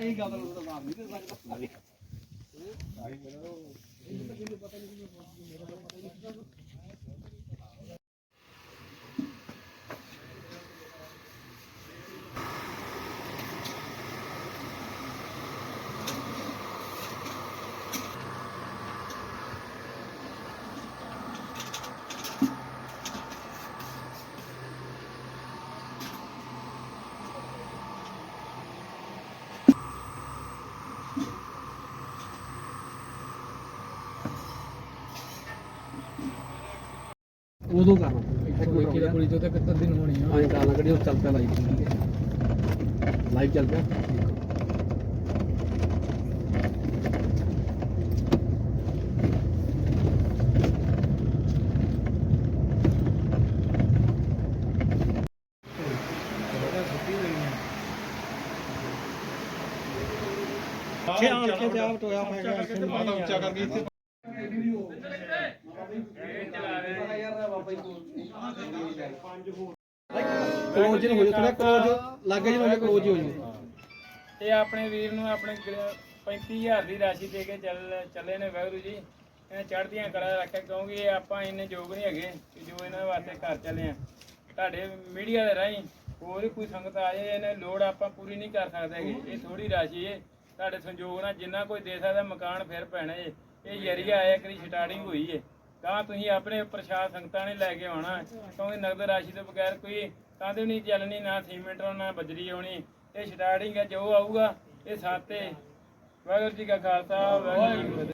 ਇਹ ਗੱਲ ਨੂੰ ਤਾਂ ਮਾਰ ਨਹੀਂ ਤੇ ਸਕਦਾ ਉਦੋਂ ਕਰ ਲਓ। ਕਿਹੜਾ ਕੁੜੀ ਤੋਂ ਤੇ ਕਿੰਨੇ ਦਿਨ ਹੋਣੀ ਆ? ਆਏ ਗਾਲਾਂ ਕੱਢੀ ਉਹ ਚੱਲ ਪਿਆ ਲਾਈਵ ਲਾਈਵ ਚੱਲ ਪਿਆ। ਛੇ ਆਣ ਕੇ ਜਾ ਟੋਇਆ ਮੈਂ ਮਾਤਾ ਉੱਚਾ ਕਰਕੇ ਇੱਥੇ। ਕਲੋਜ਼ ਨੂੰ ਹੋ ਜਾ ਥੋੜਾ ਕਲੋਜ਼ ਲੱਗੇ ਕਲੋਜ਼ ਹੋ ਜਾ ਇਹ ਆਪਣੇ ਵੀਰ ਨੂੰ ਆਪਣੇ 35000 ਦੀ ਰਾਸ਼ੀ ਦੇ ਕੇ ਚੱਲ ਚੱਲੇ ਨੇ ਵੈਗਰੂ ਜੀ। ਇਹ ਚੜ੍ਹਦੀਆਂ ਕਲਾ ਰੱਖਿਆ ਕਿਉਂਕਿ ਇਹ ਆਪਾਂ ਇੰਨੇ ਯੋਗ ਨਹੀਂ ਹੈਗੇ ਕਿ ਜੋ ਇਹਨਾਂ ਵਾਸਤੇ ਘਰ ਚੱਲੇ ਆ। ਤੁਹਾਡੇ ਮੀਡੀਆ ਦੇ ਰਾਹੀਂ ਹੋਰ ਵੀ ਕੋਈ ਸੰਗਤ ਆ ਜਾਏ ਇਹਨੇ ਲੋੜ ਆਪਾਂ ਪੂਰੀ ਨਹੀਂ ਕਰ ਸਕਦੇ ਹੈਗੇ। ਇਹ ਥੋੜੀ ਰਾਸ਼ੀ ਹੈ। ਤੁਹਾਡੇ ਸੰਯੋਗ ਨਾਲ ਜਿੰਨਾ ਕੋਈ ਦੇ ਸਕਦਾ ਮਕਾਨ ਫਿਰ ਪੈਣਾ ਏ। ਇਹ ਜਰੀਆ ਆਇਆ ਕਰੀ ਸਟਾਰਟਿੰਗ ਹੋਈ ਏ। ਤਾਂ ਤੁਸੀਂ ਆਪਣੇ ਪ੍ਰਸ਼ਾਦ ਸੰਗਤਾਂ ਨੇ ਲੈ ਕੇ ਆਉਣਾ। ਕਿਉਂਕਿ ਨਗਦ ਰਾਸ਼ੀ ਤੋਂ ਬਗੈਰ ਕੋਈ ਕੰਧ ਵੀ ਨਹੀਂ ਚੱਲਣੀ ਨਾ ਸੀਮੈਂਟ ਨਾ ਬਜਰੀ ਆਉਣੀ। ਇਹ ਸਟਾਰਟਿੰਗ ਹੈ ਜੋ ਆਊਗਾ, ਇਹ ਸਾਤੇ ਵਾਹਿਗੁਰੂ ਜੀ ਕਾ ਖਾਲਸਾ, ਵਾਹਿਗੁਰੂ